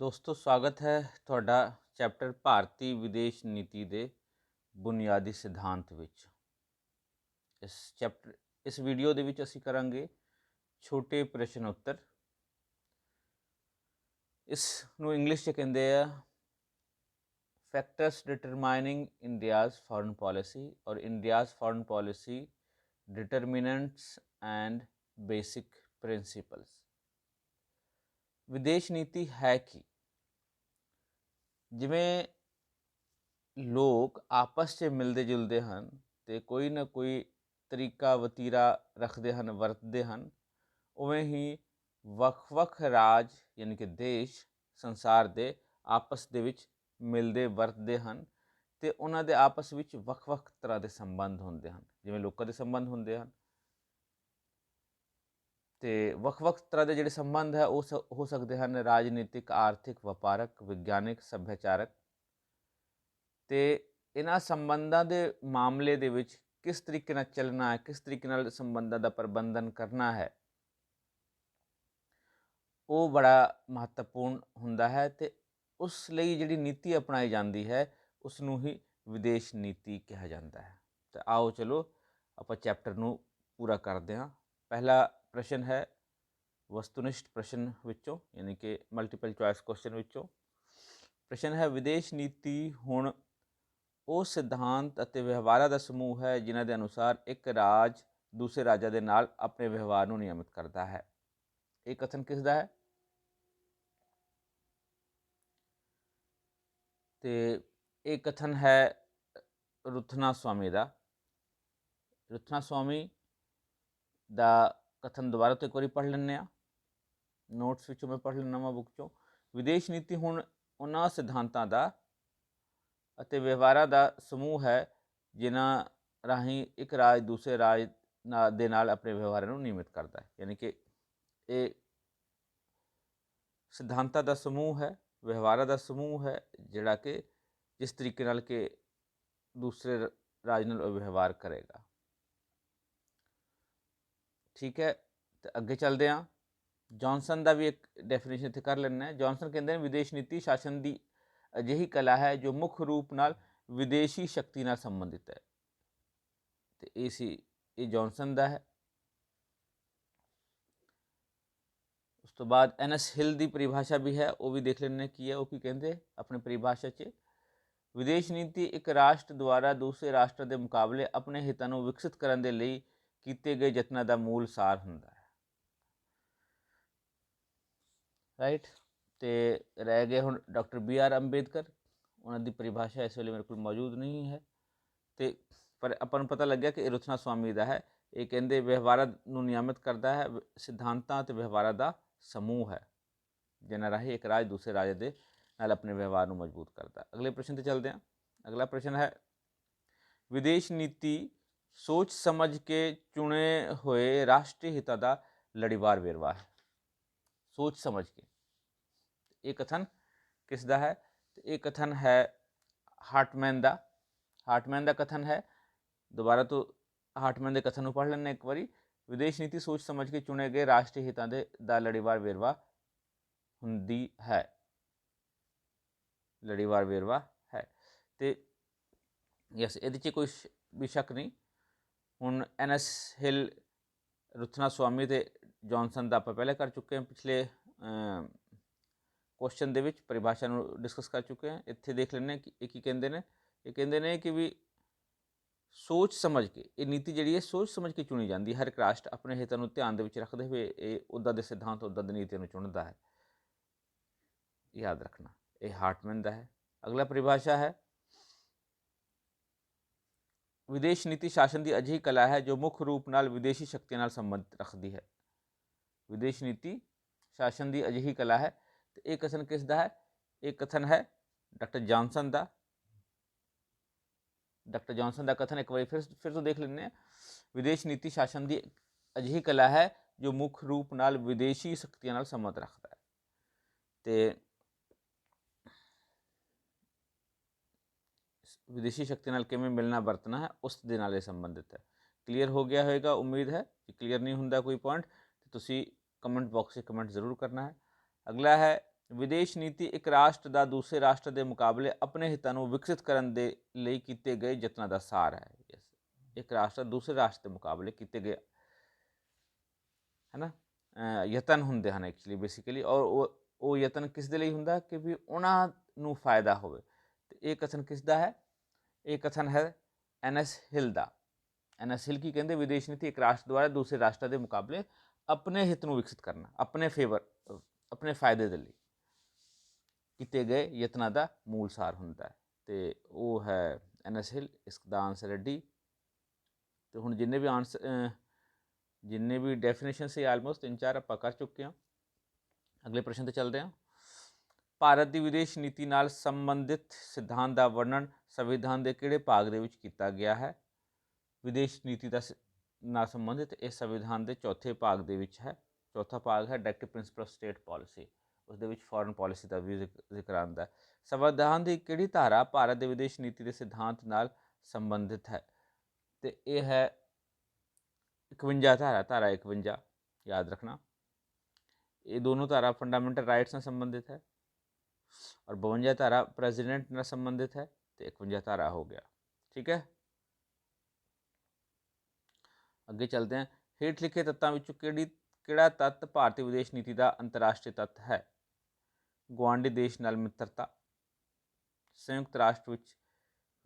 ਦੋਸਤੋ, ਸਵਾਗਤ ਹੈ ਤੁਹਾਡਾ ਚੈਪਟਰ ਭਾਰਤੀ ਵਿਦੇਸ਼ ਨੀਤੀ ਦੇ ਬੁਨਿਆਦੀ ਸਿਧਾਂਤ ਵਿੱਚ। ਇਸ ਚੈਪਟਰ ਇਸ ਵੀਡੀਓ ਦੇ ਵਿੱਚ ਅਸੀਂ ਕਰਾਂਗੇ ਛੋਟੇ ਪ੍ਰਸ਼ਨ ਉੱਤਰ। ਇਸ ਨੂੰ ਇੰਗਲਿਸ਼ 'ਚ ਕਹਿੰਦੇ ਆ factors determining India's foreign policy ਔਰ India's foreign policy determinants and basic principles ਵਿਦੇਸ਼ ਨੀਤੀ ਹੈ ਕੀ? ਜਿਵੇਂ ਲੋਕ ਆਪਸ 'ਚ ਮਿਲਦੇ ਜੁਲਦੇ ਹਨ ਅਤੇ ਕੋਈ ਨਾ ਕੋਈ ਤਰੀਕਾ ਵਤੀਰਾ ਰੱਖਦੇ ਹਨ, ਵਰਤਦੇ ਹਨ, ਉਵੇਂ ਹੀ ਵੱਖ-ਵੱਖ ਰਾਜ ਯਾਨੀ ਕਿ ਦੇਸ਼, ਸੰਸਾਰ ਦੇ ਆਪਸ ਦੇ ਵਿੱਚ ਮਿਲਦੇ, ਵਰਤਦੇ ਹਨ ਅਤੇ ਉਹਨਾਂ ਦੇ ਆਪਸ ਵਿੱਚ ਵੱਖ-ਵੱਖ ਤਰ੍ਹਾਂ ਦੇ ਸੰਬੰਧ ਹੁੰਦੇ ਹਨ। ਜਿਵੇਂ ਲੋਕਾਂ ਦੇ ਸੰਬੰਧ ਹੁੰਦੇ ਹਨ ਤੇ ਵੱਖ-ਵੱਖ ਤਰ੍ਹਾਂ ਦੇ ਜਿਹੜੇ ਸੰਬੰਧ ਹੈ, ਉਹ ਸ- ਹੋ ਸਕਦੇ ਹਨ। ਰਾਜਨੀਤਿਕ, ਆਰਥਿਕ, ਵਪਾਰਕ, ਵਿਗਿਆਨਿਕ, ਸੱਭਿਆਚਾਰਕ। ਤੇ ਇਹਨਾਂ ਸੰਬੰਧਾਂ ਦੇ ਮਾਮਲੇ ਦੇ ਵਿੱਚ ਕਿਸ ਤਰੀਕੇ ਨਾਲ ਚੱਲਣਾ ਹੈ, ਕਿਸ ਤਰੀਕੇ ਨਾਲ ਸੰਬੰਧਾਂ ਦਾ ਪ੍ਰਬੰਧਨ ਕਰਨਾ ਹੈ, ਉਹ ਬੜਾ ਮਹੱਤਵਪੂਰਨ ਹੁੰਦਾ ਹੈ ਤੇ ਉਸ ਲਈ ਜਿਹੜੀ ਨੀਤੀ ਅਪਣਾਈ ਜਾਂਦੀ ਹੈ ਉਸ ਨੂੰ ਹੀ ਵਿਦੇਸ਼ ਨੀਤੀ ਕਿਹਾ ਜਾਂਦਾ ਹੈ। ਤਾਂ ਆਓ ਚਲੋ, ਆਪਾਂ ਚੈਪਟਰ ਨੂੰ ਪੂਰਾ ਕਰਦੇ ਹਾਂ। ਪਹਿਲਾ ਪ੍ਰਸ਼ਨ ਹੈ ਵਸਤੂਨਿਸ਼ਟ ਪ੍ਰਸ਼ਨ ਵਿੱਚੋਂ, ਯਾਨੀ ਕਿ ਮਲਟੀਪਲ ਚੁਆਇਸ ਕੁਐਸਚਨ ਵਿੱਚੋਂ। ਪ੍ਰਸ਼ਨ ਹੈ, ਵਿਦੇਸ਼ ਨੀਤੀ ਹੁਣ ਉਹ ਸਿਧਾਂਤ ਅਤੇ ਵਿਵਹਾਰਾਂ ਦਾ ਸਮੂਹ ਹੈ ਜਿਨ੍ਹਾਂ ਦੇ ਅਨੁਸਾਰ ਇੱਕ ਰਾਜ ਦੂਸਰੇ ਰਾਜਾਂ ਦੇ ਨਾਲ ਆਪਣੇ ਵਿਵਹਾਰ ਨੂੰ ਨਿਯਮਿਤ ਕਰਦਾ ਹੈ। ਇਹ ਕਥਨ ਕਿਸ ਦਾ ਹੈ? ਤੇ ਇਹ ਕਥਨ ਹੈ ਰੁਥਨਾ ਸਵਾਮੀ ਦਾ। ਰੁਥਨਾ ਸਵਾਮੀ ਦਾ ਕਥਨ ਦੁਬਾਰਾ ਤੋਂ ਇੱਕ ਵਾਰੀ ਪੜ੍ਹ ਲੈਂਦੇ ਆ ਨੋਟਸ ਵਿੱਚੋਂ ਮੈਂ ਪੜ੍ਹ ਲੈਣਾ ਵਾ ਬੁੱਕ ਚੋਂ ਵਿਦੇਸ਼ ਨੀਤੀ ਹੁਣ ਉਹਨਾਂ ਸਿਧਾਂਤਾਂ ਦਾ ਅਤੇ ਵਿਵਹਾਰਾਂ ਦਾ ਸਮੂਹ ਹੈ ਜਿਨ੍ਹਾਂ ਰਾਹੀਂ ਇੱਕ ਰਾਜ ਦੂਸਰੇ ਰਾਜ ਨਾ- ਦੇ ਨਾਲ ਆਪਣੇ ਵਿਵਹਾਰਾਂ ਨੂੰ ਨਿਯਮਿਤ ਕਰਦਾ ਹੈ ਯਾਨੀ ਕਿ ਇਹ ਸਿਧਾਂਤਾਂ ਦਾ ਸਮੂਹ ਹੈ ਵਿਵਹਾਰਾਂ ਦਾ ਸਮੂਹ ਹੈ ਜਿਹੜਾ ਕਿ ਜਿਸ ਤਰੀਕੇ ਨਾਲ ਕਿ ਦੂਸਰੇ ਰਾਜ ਨਾਲ ਉਹ ਵਿਵਹਾਰ ਕਰੇਗਾ ਠੀਕ ਹੈ, ਤੇ ਅੱਗੇ ਚੱਲਦੇ ਹਾਂ। ਜੌਨਸਨ ਦਾ ਵੀ ਇੱਕ ਡੈਫੀਨੇਸ਼ਨ ਇੱਥੇ ਕਰ ਲੈਣਾ ਹੈ। ਜੌਨਸਨ ਕਹਿੰਦੇ ਨੇ ਵਿਦੇਸ਼ ਨੀਤੀ ਸ਼ਾਸਨ ਦੀ ਅਜਿਹੀ ਕਲਾ ਹੈ ਜੋ ਮੁੱਖ ਰੂਪ ਨਾਲ ਵਿਦੇਸ਼ੀ ਸ਼ਕਤੀ ਨਾਲ ਸੰਬੰਧਿਤ ਹੈ। ਤੇ ਇਹ ਸੀ, ਇਹ ਜੌਨਸਨ ਦਾ ਹੈ। ਉਸ ਤੋਂ ਬਾਅਦ ਐਨਐਸ ਹਿਲ ਦੀ ਪਰਿਭਾਸ਼ਾ ਵੀ ਹੈ, ਉਹ ਵੀ ਦੇਖ ਲੈਣੇ ਕੀ ਹੈ, ਉਹ ਕੀ ਕਹਿੰਦੇ, ਆਪਣੀ ਪਰਿਭਾਸ਼ਾ 'ਚ। ਵਿਦੇਸ਼ ਨੀਤੀ ਇੱਕ ਰਾਸ਼ਟਰ ਦੁਆਰਾ ਦੂਸਰੇ ਰਾਸ਼ਟਰ ਦੇ ਮੁਕਾਬਲੇ ਆਪਣੇ ਹਿੱਤਾਂ ਨੂੰ ਵਿਕਸਿਤ ਕਰਨ ਦੇ ਲਈ ਕੀਤੇ ਗਏ ਯਤਨਾਂ ਦਾ ਮੂਲ ਸਾਰ ਹੁੰਦਾ ਹੈ। ਰਾਈਟ ਤੇ ਰਹਿ ਗਏ ਹੁਣ ਡਾਕਟਰ ਬੀ ਆਰ ਅੰਬੇਦਕਰ। ਉਹਨਾਂ ਦੀ ਪਰਿਭਾਸ਼ਾ ਇਸ ਵੇਲੇ ਮੇਰੇ ਕੋਲ ਮੌਜੂਦ ਨਹੀਂ ਹੈ। ਤੇ ਪਰ ਆਪਾਂ ਨੂੰ ਪਤਾ ਲੱਗਿਆ ਕਿ ਇਹ ਰੁਥਨਾ ਸਵਾਮੀ ਦਾ ਹੈ। ਇਹ ਕਹਿੰਦੇ ਵਿਵਹਾਰਾਂ ਨੂੰ ਨਿਯਮਿਤ ਕਰਦਾ ਹੈ, ਸਿਧਾਂਤਾਂ ਤੇ ਵਿਵਹਾਰਾਂ ਦਾ ਸਮੂਹ ਹੈ। ਜਿਨ੍ਹਾਂ ਰਾਹੀਂ ਇੱਕ ਰਾਜ ਦੂਸਰੇ ਰਾਜ ਦੇ ਨਾਲ ਆਪਣੇ ਵਿਵਹਾਰ ਨੂੰ ਮਜ਼ਬੂਤ ਕਰਦਾ ਅਗਲੇ ਪ੍ਰਸ਼ਨ ਤੇ ਚੱਲਦੇ ਹਾਂ। ਅਗਲਾ ਪ੍ਰਸ਼ਨ ਹੈ, ਵਿਦੇਸ਼ ਨੀਤੀ ਸੋਚ ਸਮਝ ਕੇ ਚੁਣੇ ਹੋਏ ਰਾਸ਼ਟਰੀ ਹਿੱਤਾਂ ਦਾ ਲੜੀਵਾਰ ਵੇਰਵਾ ਹੈ। ਸੋਚ ਸਮਝ ਕੇ। ਇਹ ਕਥਨ ਕਿਸ ਦਾ ਹੈ? ਤੇ ਇਹ ਕਥਨ ਹੈ ਹਾਰਟਮੈਨ ਦਾ। ਹਾਰਟਮੈਨ ਦਾ ਕਥਨ ਹੈ। ਦੁਬਾਰਾ ਤੋਂ ਹਾਰਟਮੈਨ ਦੇ ਕਥਨ ਨੂੰ ਪੜ੍ਹ ਲੈਣਾ ਇੱਕ ਵਾਰੀ। ਵਿਦੇਸ਼ ਨੀਤੀ ਸੋਚ ਸਮਝ ਕੇ ਚੁਣੇ ਗਏ ਰਾਸ਼ਟਰੀ ਹਿੱਤਾਂ ਦੇ ਦਾ ਲੜੀਵਾਰ ਵੇਰਵਾ ਹੁੰਦੀ ਹੈ। ਲੜੀਵਾਰ ਵੇਰਵਾ ਹੈ। ਤੇ ਯੈਸ, ਇਹਦੇ 'ਚ ਕੋਈ ਵੀ ਸ਼ੱਕ ਨਹੀਂ। ਹੁਣ ਐਨਐਸ ਹਿਲ ਰੁਥਨਾ ਸਵਾਮੀ ਤੇ ਜੌਨਸਨ ਦਾ ਆਪਾਂ ਪਹਿਲੇ ਕਰ ਚੁੱਕੇ ਹਾਂ ਪਿਛਲੇ ਕੁਐਸਚਨ ਦੇ ਵਿੱਚ, ਪਰਿਭਾਸ਼ਾ ਨੂੰ ਡਿਸਕਸ ਕਰ ਚੁੱਕੇ ਹਾਂ। ਇੱਥੇ ਦੇਖ ਲੈਂਦੇ ਹਾਂ ਕਿ ਇਹ ਕੀ ਕਹਿੰਦੇ ਨੇ। ਇਹ ਕਹਿੰਦੇ ਨੇ ਕਿ ਵੀ ਸੋਚ ਸਮਝ ਕੇ, ਇਹ ਨੀਤੀ ਜਿਹੜੀ ਹੈ ਸੋਚ ਸਮਝ ਕੇ ਚੁਣੀ ਜਾਂਦੀ ਹੈ। ਹਰ ਇੱਕ ਰਾਸ਼ਟਰ ਆਪਣੇ ਹਿੱਤਾਂ ਨੂੰ ਧਿਆਨ ਦੇ ਵਿੱਚ ਰੱਖਦੇ ਹੋਏ ਇਹ ਉੱਦਾਂ ਦੇ ਸਿਧਾਂਤ ਉੱਦਾਂ ਦੀ ਨੀਤੀਆਂ ਨੂੰ ਚੁਣਦਾ ਹੈ। ਯਾਦ ਰੱਖਣਾ, ਇਹ ਹਾਰਟਮੈਨ ਦਾ ਹੈ। ਅਗਲਾ ਪਰਿਭਾਸ਼ਾ ਹੈ ਵਿਦੇਸ਼ ਨੀਤੀ ਸ਼ਾਸਨ ਦੀ ਅਜਿਹੀ ਕਲਾ ਹੈ ਜੋ ਮੁੱਖ ਰੂਪ ਨਾਲ ਵਿਦੇਸ਼ੀ ਸ਼ਕਤੀਆਂ ਨਾਲ ਸੰਬੰਧ ਰੱਖਦੀ ਹੈ। ਵਿਦੇਸ਼ ਨੀਤੀ ਸ਼ਾਸਨ ਦੀ ਅਜਿਹੀ ਕਲਾ ਹੈ ਤੇ ਇਹ ਕਥਨ ਕਿਸ ਦਾ ਹੈ? ਇਹ ਕਥਨ ਹੈ ਡਾਕਟਰ ਜੌਨਸਨ ਦਾ। ਡਾਕਟਰ ਜੌਨਸਨ ਦਾ ਕਥਨ ਇੱਕ ਵਾਰੀ ਫਿਰ ਫਿਰ ਤੋਂ ਦੇਖ ਲੈਂਦੇ ਹਾਂ। ਵਿਦੇਸ਼ ਨੀਤੀ ਸ਼ਾਸਨ ਦੀ ਅਜਿਹੀ ਕਲਾ ਹੈ ਜੋ ਮੁੱਖ ਰੂਪ ਨਾਲ ਵਿਦੇਸ਼ੀ ਸ਼ਕਤੀਆਂ ਨਾਲ ਸੰਬੰਧ ਰੱਖਦਾ ਹੈ। ਤੇ ਵਿਦੇਸ਼ੀ ਸ਼ਕਤੀ ਨਾਲ ਕਿਵੇਂ ਮਿਲਣਾ ਵਰਤਣਾ ਹੈ ਉਸ ਦੇ ਨਾਲ ਇਹ ਸੰਬੰਧਿਤ ਹੈ ਕਲੀਅਰ ਹੋ ਗਿਆ ਹੋਵੇਗਾ ਉਮੀਦ ਹੈ ਕਿ ਕਲੀਅਰ ਨਹੀਂ ਹੁੰਦਾ ਕੋਈ ਪੁਆਇੰਟ ਤੇ ਤੁਸੀਂ ਕਮੈਂਟ ਬਾਕਸ 'ਚ ਕਮੈਂਟ ਜ਼ਰੂਰ ਕਰਨਾ ਹੈ ਅਗਲਾ ਹੈ ਵਿਦੇਸ਼ ਨੀਤੀ ਇੱਕ ਰਾਸ਼ਟਰ ਦਾ ਦੂਸਰੇ ਰਾਸ਼ਟਰ ਦੇ ਮੁਕਾਬਲੇ ਆਪਣੇ ਹਿੱਤਾਂ ਨੂੰ ਵਿਕਸਿਤ ਕਰਨ ਦੇ ਲਈ ਕੀਤੇ ਗਏ ਯਤਨਾਂ ਦਾ ਸਾਰ ਹੈ ਇੱਕ ਰਾਸ਼ਟਰ ਦੂਸਰੇ ਰਾਸ਼ਟਰ ਦੇ ਮੁਕਾਬਲੇ ਕੀਤੇ ਗਏ ਹੈ ਨਾ ਯਤਨ ਹੁੰਦੇ ਹਨ ਐਕਚੁਅਲੀ ਬੇਸਿਕਲੀ ਔਰ ਉਹ ਉਹ ਯਤਨ ਕਿਸ ਦੇ ਲਈ ਹੁੰਦਾ ਕਿ ਵੀ ਉਹਨਾਂ ਨੂੰ ਫਾਇਦਾ ਹੋਵੇ ਤੇ ਇਹ ਕਥਨ ਕਿਸ ਦਾ ਹੈ ਇਹ ਕਥਨ ਹੈ ਐਨਐਸ ਹਿਲ ਦਾ। ਐਨ ਐਸ ਹਿਲ ਕੀ ਕਹਿੰਦੇ? ਵਿਦੇਸ਼ ਨੀਤੀ ਇੱਕ ਰਾਸ਼ਟਰ ਦੁਆਰਾ ਦੂਸਰੇ ਰਾਸ਼ਟਰ ਦੇ ਮੁਕਾਬਲੇ ਆਪਣੇ ਹਿੱਤ ਨੂੰ ਵਿਕਸਿਤ ਕਰਨਾ, ਆਪਣੇ ਫੇਵਰ ਆਪਣੇ ਫਾਇਦੇ ਦੇ ਲਈ ਕੀਤੇ ਗਏ ਯਤਨਾਂ ਦਾ ਮੂਲ ਸਾਰ ਹੁੰਦਾ ਹੈ। ਤੇ ਉਹ ਹੈ ਐਨ ਐਸ ਹਿਲ ਇਸ ਦਾ ਆਨਸਰ ਹੈ ਡੀ ਤੇ ਹੁਣ ਜਿੰਨੇ ਵੀ ਆਨਸਰ ਜਿੰਨੇ ਵੀ ਡੈਫੀਨੇਸ਼ਨ ਸੀ ਆਲਮੋਸਟ ਤਿੰਨ ਚਾਰ ਆਪਾਂ ਕਰ ਚੁੱਕੇ ਹਾਂ। ਅਗਲੇ ਪ੍ਰਸ਼ਨ ਤੇ ਚੱਲਦੇ ਹਾਂ। ਭਾਰਤ ਦੀ ਵਿਦੇਸ਼ ਨੀਤੀ ਨਾਲ ਸੰਬੰਧਿਤ ਸਿਧਾਂਤ ਦਾ ਵਰਣਨ ਸੰਵਿਧਾਨ ਦੇ ਕਿਹੜੇ ਭਾਗ ਦੇ ਵਿੱਚ ਕੀਤਾ ਗਿਆ ਹੈ? ਵਿਦੇਸ਼ ਨੀਤੀ ਦਾ ਸ- ਨਾਲ ਸੰਬੰਧਿਤ ਇਹ ਸੰਵਿਧਾਨ ਦੇ ਚੌਥੇ ਭਾਗ ਦੇ ਵਿੱਚ ਹੈ। ਚੌਥਾ ਭਾਗ ਹੈ directive principle of state policy ਉਸ ਦੇ ਵਿੱਚ ਫੋਰਨ ਪਾਲਿਸੀ ਦਾ ਵੀ ਜ਼ਿਕ- ਜ਼ਿਕਰ ਆਉਂਦਾ ਹੈ। ਸੰਵਿਧਾਨ ਦੀ ਕਿਹੜੀ ਧਾਰਾ ਭਾਰਤ ਦੇ ਵਿਦੇਸ਼ ਨੀਤੀ ਦੇ ਸਿਧਾਂਤ ਨਾਲ ਸੰਬੰਧਿਤ ਹੈ? ਤੇ ਇਹ ਹੈ 51 ਧਾਰਾ ਧਾਰਾ 51 ਯਾਦ ਰੱਖਣਾ। ਇਹ ਦੋਨੋਂ ਧਾਰਾ ਫੰਡਾਮੈਂਟਲ ਰਾਈਟਸ ਨਾਲ ਸੰਬੰਧਿਤ ਹੈ। ਔਰ 52 ਧਾਰਾ ਪ੍ਰੈਜ਼ੀਡੈਂਟ ਨਾਲ ਸੰਬੰਧਿਤ ਹੈ। ਤੇ 51 ਧਾਰਾ ਹੋ ਗਿਆ ਠੀਕ ਹੈ ਅੱਗੇ ਚੱਲਦੇ ਹਾਂ ਹੇਠ ਲਿਖੇ ਤੱਤਾਂ ਵਿੱਚੋਂ ਕਿਹੜੀ ਕਿਹੜਾ ਤੱਤ ਭਾਰਤੀ ਵਿਦੇਸ਼ ਨੀਤੀ ਦਾ ਅੰਤਰਰਾਸ਼ਟਰੀ ਤੱਤ ਹੈ ਗੁਆਂਢੀ ਦੇਸ਼ ਨਾਲ ਮਿੱਤਰਤਾ ਸੰਯੁਕਤ ਰਾਸ਼ਟਰ ਵਿੱਚ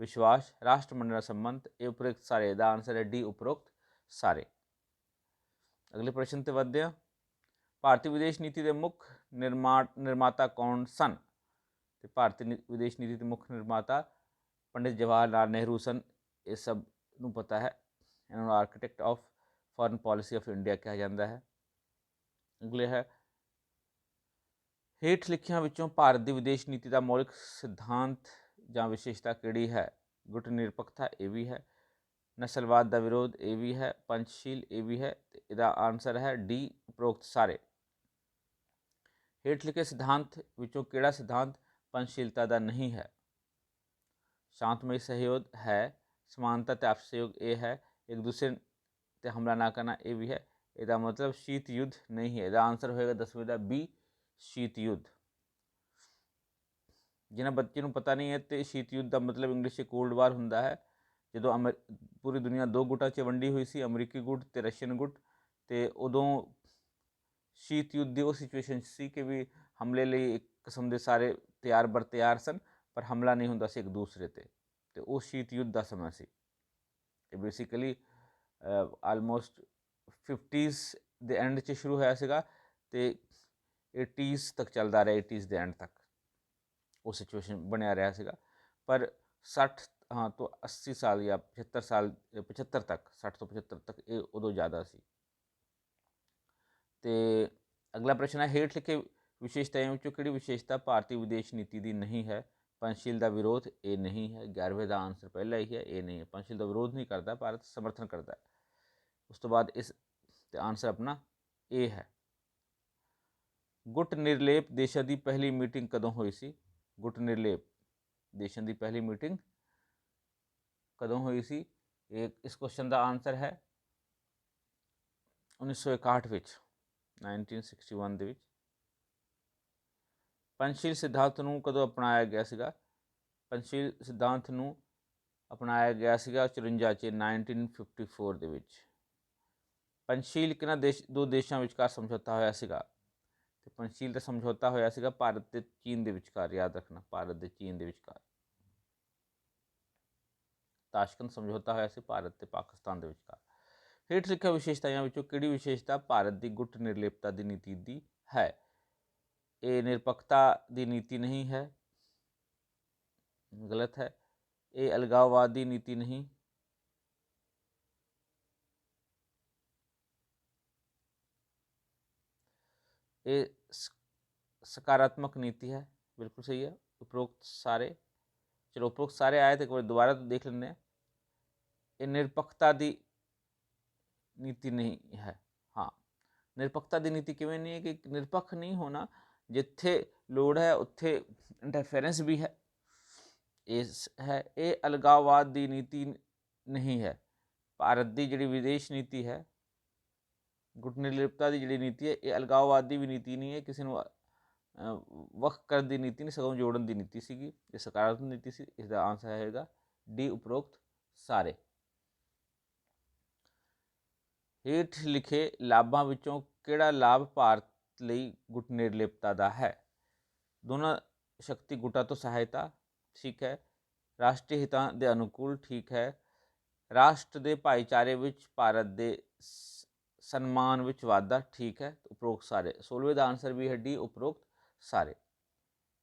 ਵਿਸ਼ਵਾਸ ਰਾਸ਼ਟਰਮੰਡਲ ਨਾਲ ਸੰਬੰਧ ਇਹ ਉਪਰੋਕਤ ਸਾਰੇ ਦਾ ਆਨਸਰ ਹੈ ਡੀ ਉਪਰੋਕਤ ਸਾਰੇ ਅਗਲੇ ਪ੍ਰਸ਼ਨ ਤੇ ਵਧਦੇ ਹਾਂ ਭਾਰਤੀ ਵਿਦੇਸ਼ ਨੀਤੀ ਦੇ ਮੁੱਖ ਨਿਰਮਾਣ ਨਿਰਮਾਤਾ ਕੌਣ ਸਨ ਤੇ ਭਾਰਤੀ ਵਿਦੇਸ਼ ਨੀਤੀ ਦੇ ਮੁੱਖ ਨਿਰਮਾਤਾ ਪੰਡਿਤ ਜਵਾਹਰ ਲਾਲ ਨਹਿਰੂ ਸਨ। ਇਹ ਸਭ ਨੂੰ ਪਤਾ ਹੈ। ਇਹਨਾਂ ਨੂੰ architect of foreign policy of India ਕਿਹਾ ਜਾਂਦਾ ਹੈ। ਅਗਲੇ ਹੈ। ਹੇਠ ਲਿਖਿਆਂ ਵਿੱਚੋਂ ਭਾਰਤ ਦੀ ਵਿਦੇਸ਼ ਨੀਤੀ ਦਾ ਮੌਲਿਕ ਸਿਧਾਂਤ ਜਾਂ ਵਿਸ਼ੇਸ਼ਤਾ ਕਿਹੜੀ ਹੈ? ਗੁੱਟ ਨਿਰਪੱਖਤਾ ਇਹ ਵੀ ਹੈ। ਨਸਲਵਾਦ ਦਾ ਵਿਰੋਧ ਇਹ ਵੀ ਹੈ। ਪੰਚਸ਼ੀਲ ਇਹ ਵੀ ਹੈ ਤੇ ਇਹਦਾ ਆਨਸਰ ਹੈ ਡੀ ਉਪਰੋਕਤ ਸਾਰੇ। ਹੇਠ ਲਿਖੇ ਸਿਧਾਂਤ ਵਿੱਚੋਂ ਕਿਹੜਾ ਸਿਧਾਂਤ ਪੰਚਸ਼ੀਲਤਾ ਦਾ ਨਹੀਂ ਹੈ? ਸ਼ਾਂਤਮਈ ਸਹਿਯੋਗ ਹੈ ਸਮਾਨਤਾ ਤੇ ਆਪਸੀ ਸਹਿਯੋਗ ਇਹ ਹੈ ਇੱਕ ਦੂਸਰੇ ਤੇ ਹਮਲਾ ਨਾ ਕਰਨਾ ਇਹ ਵੀ ਹੈ ਇਹਦਾ ਮਤਲਬ ਸ਼ੀਤ ਯੁੱਧ ਨਹੀਂ ਹੈ ਇਹਦਾ ਆਨਸਰ ਹੋਏਗਾ ਦਸਵੇਂ ਦਾ ਬੀ ਸ਼ੀਤ ਯੁੱਧ ਜਿਹਨਾਂ ਬੱਚੇ ਨੂੰ ਪਤਾ ਨਹੀਂ ਹੈ ਤੇ ਸ਼ੀਤ ਯੁੱਧ ਦਾ ਮਤਲਬ ਇੰਗਲਿਸ਼ 'ਚ ਕੋਲਡ ਵਾਰ ਹੁੰਦਾ ਹੈ ਜਦੋਂ ਅਮਰ ਪੂਰੀ ਦੁਨੀਆ ਦੋ ਗੁੱਟਾਂ 'ਚ ਵੰਡੀ ਹੋਈ ਸੀ ਅਮਰੀਕੀ ਗੁੱਟ ਤੇ ਰਸ਼ੀਅਨ ਗੁੱਟ ਤੇ ਉਦੋਂ ਸ਼ੀਤ ਯੁੱਧ ਦੀ ਉਹ ਸਿਚੁਏਸ਼ਨ ਸੀ ਕਿ ਵੀ ਹਮਲੇ ਲਈ ਇੱਕ ਕਿਸਮ ਦੇ ਸਾਰੇ ਤਿਆਰ ਬਰ ਤਿਆਰ ਸਨ ਪਰ ਹਮਲਾ ਨਹੀਂ ਹੁੰਦਾ ਸੀ ਇੱਕ ਦੂਸਰੇ ਤੇ ਤੇ ਉਹ ਸ਼ੀਤ ਯੁੱਧ ਦਾ ਸਮਾਂ ਸੀ। ਇਹ ਬੇਸਿਕਲੀ ਆਲਮੋਸਟ 50s ਦੇ ਐਂਡ 'ਚ ਸ਼ੁਰੂ ਹੋਇਆ ਸੀਗਾ ਤੇ 80s ਤੱਕ ਚੱਲਦਾ ਰਿਹਾ 80s ਦੇ ਐਂਡ ਤੱਕ। ਉਹ ਸਿਚੁਏਸ਼ਨ ਬਣਿਆ ਰਿਹਾ ਸੀਗਾ। ਪਰ 60 ਹਾਂ, ਤੋਂ 80 ਸਾਲ ਜਾਂ 75 ਸਾਲ 75 ਤੱਕ 60 ਤੋਂ 75 ਤੱਕ ਇਹ ਉਦੋਂ ਜ਼ਿਆਦਾ ਸੀ। ਤੇ ਅਗਲਾ ਪ੍ਰਸ਼ਨ ਹੈ, ਹੇਠ ਲਿਖੇ ਵਿਸ਼ੇਸ਼ਤਾਵਾਂ ਵਿੱਚੋਂ ਕਿਹੜੀ ਵਿਸ਼ੇਸ਼ਤਾ ਭਾਰਤੀ ਵਿਦੇਸ਼ ਨੀਤੀ ਦੀ ਨਹੀਂ ਹੈ? ਪੰਚਸ਼ੀਲ ਦਾ ਵਿਰੋਧ ਇਹ ਨਹੀਂ ਹੈ 11ਵੇਂ ਦਾ ਆਨਸਰ ਪਹਿਲਾ ਹੀ ਹੈ, ਇਹ ਨਹੀਂ ਹੈ। ਪੰਚਸ਼ੀਲ ਦਾ ਵਿਰੋਧ ਨਹੀਂ ਕਰਦਾ, ਭਾਰਤ ਸਮਰਥਨ ਕਰਦਾ ਉਸ ਤੋਂ ਬਾਅਦ ਇਸ ਤੇ ਆਨਸਰ ਆਪਣਾ ਇਹ ਹੈ। ਗੁੱਟ ਨਿਰਲੇਪ ਦੇਸ਼ਾਂ ਦੀ ਪਹਿਲੀ ਮੀਟਿੰਗ ਕਦੋਂ ਹੋਈ ਸੀ? ਗੁੱਟ ਨਿਰਲੇਪ ਦੇਸ਼ਾਂ ਦੀ ਪਹਿਲੀ ਮੀਟਿੰਗ ਕਦੋਂ ਹੋਈ ਸੀ? ਇਹ ਇਸ ਕੁਐਸਚਨ ਦਾ ਆਨਸਰ ਹੈ 1961 ਵਿੱਚ 1961 ਦੇ ਵਿੱਚ। ਪੰਚਸ਼ੀਲ ਸਿਧਾਂਤ ਨੂੰ ਕਦੋਂ ਅਪਣਾਇਆ ਗਿਆ ਸੀਗਾ? ਪੰਚਸ਼ੀਲ ਸਿਧਾਂਤ ਨੂੰ ਅਪਣਾਇਆ ਗਿਆ ਸੀਗਾ 54 ਚ 1954 ਦੇ ਵਿੱਚ। ਪੰਚਸ਼ੀਲ ਕਿਹਨਾਂ ਦੇਸ਼, ਦੋ ਦੇਸ਼ਾਂ ਵਿਚਕਾਰ ਸਮਝੌਤਾ ਹੋਇਆ ਸੀਗਾ। ਤੇ ਪੰਚਸ਼ੀਲ ਦਾ ਸਮਝੌਤਾ ਹੋਇਆ ਸੀਗਾ ਭਾਰਤ ਤੇ ਚੀਨ ਦੇ ਵਿਚਕਾਰ, ਯਾਦ ਰੱਖਣਾ, ਭਾਰਤ ਤੇ ਚੀਨ ਦੇ ਵਿਚਕਾਰ। ਤਾਸ਼ਕੰਦ ਸਮਝੌਤਾ ਹੋਇਆ ਸੀ ਭਾਰਤ ਤੇ ਪਾਕਿਸਤਾਨ ਦੇ ਵਿਚਕਾਰ। ਹੇਠ ਲਿਖਿਆ ਵਿਸ਼ੇਸ਼ਤਾਵਾਂ ਵਿੱਚੋਂ ਕਿਹੜੀ ਵਿਸ਼ੇਸ਼ਤਾ ਭਾਰਤ ਦੀ ਗੁੱਟ ਨਿਰਲੇਪਤਾ ਦੀ ਨੀਤੀ ਦੀ ਹੈ? ਇਹ ਨਿਰਪੱਖਤਾ ਦੀ ਨੀਤੀ ਨਹੀਂ ਹੈ ਗਲਤ ਹੈ ਇਹ ਅਲਗਾਵਵਾਦ ਦੀ ਨੀਤੀ ਨਹੀਂ ਇਹ ਸ- ਸਕਾਰਾਤਮਕ ਨੀਤੀ ਹੈ ਬਿਲਕੁਲ ਸਹੀ ਹੈ ਉਪਰੋਕਤ ਸਾਰੇ ਚਲੋ ਉਪਰੋਕਤ ਸਾਰੇ ਆਏ ਤੇ ਇੱਕ ਵਾਰ ਦੁਬਾਰਾ ਤੋਂ ਦੇਖ ਲੈਂਦੇ ਹਾਂ ਇਹ ਨਿਰਪੱਖਤਾ ਦੀ ਨੀਤੀ ਨਹੀਂ ਹੈ ਹਾਂ ਨਿਰਪੱਖਤਾ ਦੀ ਨੀਤੀ ਕਿਵੇਂ ਨਹੀਂ ਹੈ ਕਿ ਨਿਰਪੱਖ ਨਹੀਂ ਹੋਣਾ ਜਿੱਥੇ ਲੋੜ ਹੈ ਉੱਥੇ ਇੰਟਰਫੇਰੈਂਸ ਵੀ ਹੈ ਇਸ ਹੈ ਇਹ ਅਲਗਾਵਵਾਦ ਦੀ ਨੀਤੀ ਨਹੀਂ ਹੈ। ਭਾਰਤ ਦੀ ਜਿਹੜੀ ਵਿਦੇਸ਼ ਨੀਤੀ ਹੈ ਗੁੱਟ ਨਿਰਲਿਪਤਾ ਦੀ ਜਿਹੜੀ ਨੀਤੀ ਹੈ ਇਹ ਅਲਗਾਵਵਾਦ ਦੀ ਵੀ ਨੀਤੀ ਨਹੀਂ ਹੈ। ਕਿਸੇ ਨੂੰ ਅ, ਵੱਖ ਕਰਨ ਦੀ ਨੀਤੀ ਨਹੀਂ ਸਗੋਂ ਜੋੜਨ ਦੀ ਨੀਤੀ ਸੀਗੀ। ਇਹ ਸਕਾਰਾਤਮਕ ਨੀਤੀ ਸੀ ਇਸ ਦਾ ਆਨਸਰ ਹੈਗਾ ਡੀ ਉਪਰੋਕਤ ਸਾਰੇ। ਹੇਠ ਲਿਖੇ ਲਾਭਾਂ ਵਿੱਚੋਂ ਕਿਹੜਾ ਲਾਭ ਭਾਰਤ ਲਈ ਗੁੱਟ ਨਿਰਲਿਪਤਾ ਦਾ ਹੈ? ਦੋਨਾਂ ਸ਼ਕਤੀ ਗੁੱਟਾਂ ਤੋਂ ਸਹਾਇਤਾ ਠੀਕ ਹੈ, ਰਾਸ਼ਟਰੀ ਹਿੱਤਾਂ ਦੇ ਅਨੁਕੂਲ ਠੀਕ ਹੈ, ਰਾਸ਼ਟਰ ਦੇ ਭਾਈਚਾਰੇ ਵਿੱਚ ਭਾਰਤ ਦੇ ਸਨਮਾਨ ਵਿੱਚ ਵਾਧਾ ਠੀਕ ਹੈ, ਉਪਰੋਕਤ ਸਾਰੇ 16ਵੇਂ ਦਾ ਆਨਸਰ ਵੀ ਹੈ ਡੀ ਉਪਰੋਕਤ ਸਾਰੇ।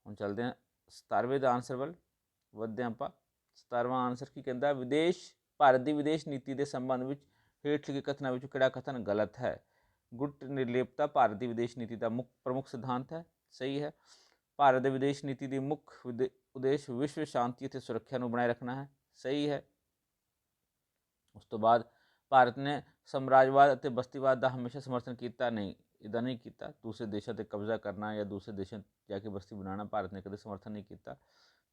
ਹੁਣ ਚੱਲਦੇ ਹਾਂ 17ਵੇਂ ਦਾ ਆਨਸਰ ਵੱਲ, ਵਧਦੇ ਹਾਂ ਆਪਾਂ। 17ਵਾਂ ਆਨਸਰ ਕੀ ਕਹਿੰਦਾ ਵਿਦੇਸ਼, ਭਾਰਤ ਦੀ ਵਿਦੇਸ਼ ਨੀਤੀ ਦੇ ਸੰਬੰਧ ਵਿੱਚ ਹੇਠ ਲਿਖੇ ਕਥਨਾਂ ਵਿੱਚੋਂ ਕਿਹੜਾ ਕਥਨ ਗਲਤ ਹੈ? ਗੁੱਟ ਨਿਰਲੇਪਤਾ ਭਾਰਤ ਦੀ ਵਿਦੇਸ਼ ਨੀਤੀ ਦਾ ਮੁੱਖ ਪ੍ਰਮੁੱਖ ਸਿਧਾਂਤ ਹੈ, ਸਹੀ ਹੈ। ਭਾਰਤ ਦੇ ਵਿਦੇਸ਼ ਨੀਤੀ ਦੀ ਮੁੱਖ ਵਿਦੇ- ਉਦੇਸ਼ ਵਿਸ਼ਵ ਸ਼ਾਂਤੀ ਅਤੇ ਸੁਰੱਖਿਆ ਨੂੰ ਬਣਾਏ ਰੱਖਣਾ ਹੈ। ਸਹੀ ਹੈ। ਉਸ ਤੋਂ ਬਾਅਦ ਭਾਰਤ ਨੇ ਸਮਰਾਜਵਾਦ ਅਤੇ ਬਸਤੀਵਾਦ ਦਾ ਹਮੇਸ਼ਾ ਸਮਰਥਨ ਕੀਤਾ ਨਹੀਂ ਇਦਾਂ ਨਹੀਂ ਕੀਤਾ। ਦੂਸਰੇ ਦੇਸ਼ਾਂ ਤੇ ਕਬਜ਼ਾ ਕਰਨਾ ਜਾਂ ਦੂਸਰੇ ਦੇਸ਼ਾਂ ਜਾ ਕੇ ਬਸਤੀ ਬਣਾਉਣਾ ਭਾਰਤ ਨੇ ਕਦੇ ਸਮਰਥਨ ਨਹੀਂ ਕੀਤਾ।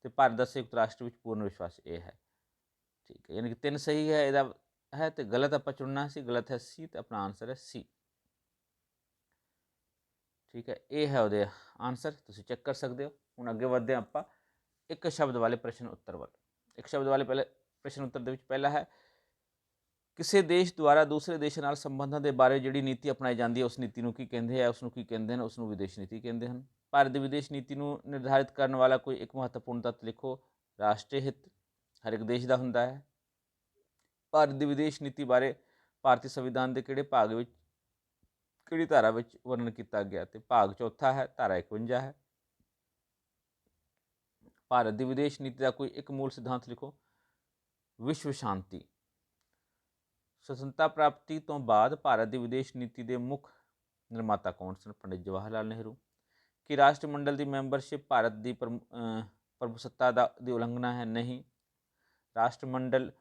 ਤੇ ਭਾਰਤ ਦਾ ਸੰਯੁਕਤ ਰਾਸ਼ਟਰ ਵਿੱਚ ਪੂਰਨ ਵਿਸ਼ਵਾਸ ਇਹ ਹੈ। ਠੀਕ ਹੈ, ਯਾਨੀ ਕਿ ਤਿੰਨ ਸਹੀ ਹੈ, ਇਹਦਾ ਹੈ ਤੇ ਗਲਤ ਆਪਾਂ ਚੁਣਨਾ ਸੀ, ਗਲਤ ਹੈ ਸੀ ਤੇ ਆਪਣਾ ਆਨਸਰ ਹੈ ਸੀ ਠੀਕ ਹੈ, ਇਹ ਹੈ ਉਹਦੇ ਆਨਸਰ ਤੁਸੀਂ ਚੈੱਕ ਕਰ ਸਕਦੇ ਹੋ। ਹੁਣ ਅੱਗੇ ਵਧਦੇ ਹਾਂ ਆਪਾਂ। ਇੱਕ ਸ਼ਬਦ ਵਾਲੇ ਪ੍ਰਸ਼ਨ ਉੱਤਰ ਵੱਲ। ਇੱਕ ਸ਼ਬਦ ਵਾਲੇ ਪਹਿਲੇ ਪ੍ਰਸ਼ਨ ਉੱਤਰ ਦੇ ਵਿੱਚ ਪਹਿਲਾ ਹੈ, ਕਿਸੇ ਦੇਸ਼ ਦੁਆਰਾ ਦੂਸਰੇ ਦੇਸ਼ ਨਾਲ ਸੰਬੰਧਾਂ ਦੇ ਬਾਰੇ ਜਿਹੜੀ ਨੀਤੀ ਅਪਣਾਈ ਜਾਂਦੀ ਹੈ, ਉਸ ਨੀਤੀ ਨੂੰ ਕੀ ਕਹਿੰਦੇ ਆ ਉਸ ਨੂੰ ਕੀ ਕਹਿੰਦੇ ਹਨ ਉਸ ਨੂੰ ਵਿਦੇਸ਼ ਨੀਤੀ ਕਹਿੰਦੇ ਹਨ। ਭਾਰਤ ਦੀ ਵਿਦੇਸ਼ ਨੀਤੀ ਨੂੰ ਨਿਰਧਾਰਿਤ ਕਰਨ ਵਾਲਾ ਕੋਈ ਇੱਕ ਮਹੱਤਵਪੂਰਨ ਤੱਤ ਲਿਖੋ, ਰਾਸ਼ਟਰੀ ਹਿੱਤ, ਹਰ ਇੱਕ ਦੇਸ਼ ਦਾ ਹੁੰਦਾ ਹੈ। ਭਾਰਤ ਦੀ ਵਿਦੇਸ਼ ਨੀਤੀ ਬਾਰੇ ਭਾਰਤੀ ਸੰਵਿਧਾਨ ਦੇ ਕਿਹੜੇ ਭਾਗ ਵਿੱਚ, ਕਿਹੜੀ ਧਾਰਾ ਵਿੱਚ ਵਰਣਨ ਕੀਤਾ ਗਿਆ ਤੇ ਭਾਗ ਚੌਥਾ ਹੈ, ਧਾਰਾ 51 ਹੈ। ਭਾਰਤ ਦੀ ਵਿਦੇਸ਼ ਨੀਤੀ ਦਾ ਕੋਈ ਇੱਕ ਮੂਲ ਸਿਧਾਂਤ ਲਿਖੋ। ਵਿਸ਼ਵ ਸ਼ਾਂਤੀ। ਸੁਤੰਤਰਤਾ ਪ੍ਰਾਪਤੀ ਤੋਂ ਬਾਅਦ ਭਾਰਤ ਦੀ ਵਿਦੇਸ਼ ਨੀਤੀ ਦੇ ਮੁੱਖ ਨਿਰਮਾਤਾ ਕੌਣ ਸਨ? ਪੰਡਿਤ ਜਵਾਹਰ ਲਾਲ ਨਹਿਰੂ। ਕਿ ਰਾਸ਼ਟਰਮੰਡਲ ਦੀ ਮੈਂਬਰਸ਼ਿਪ ਭਾਰਤ ਦੀ ਪ੍ਰਮ- ਅਹ, ਪ੍ਰਭੂਸੱਤਾ ਦਾ, ਦੀ ਉਲੰਘਣਾ ਹੈ? ਨਹੀਂ। ਰਾਸ਼ਟਰਮੰਡਲ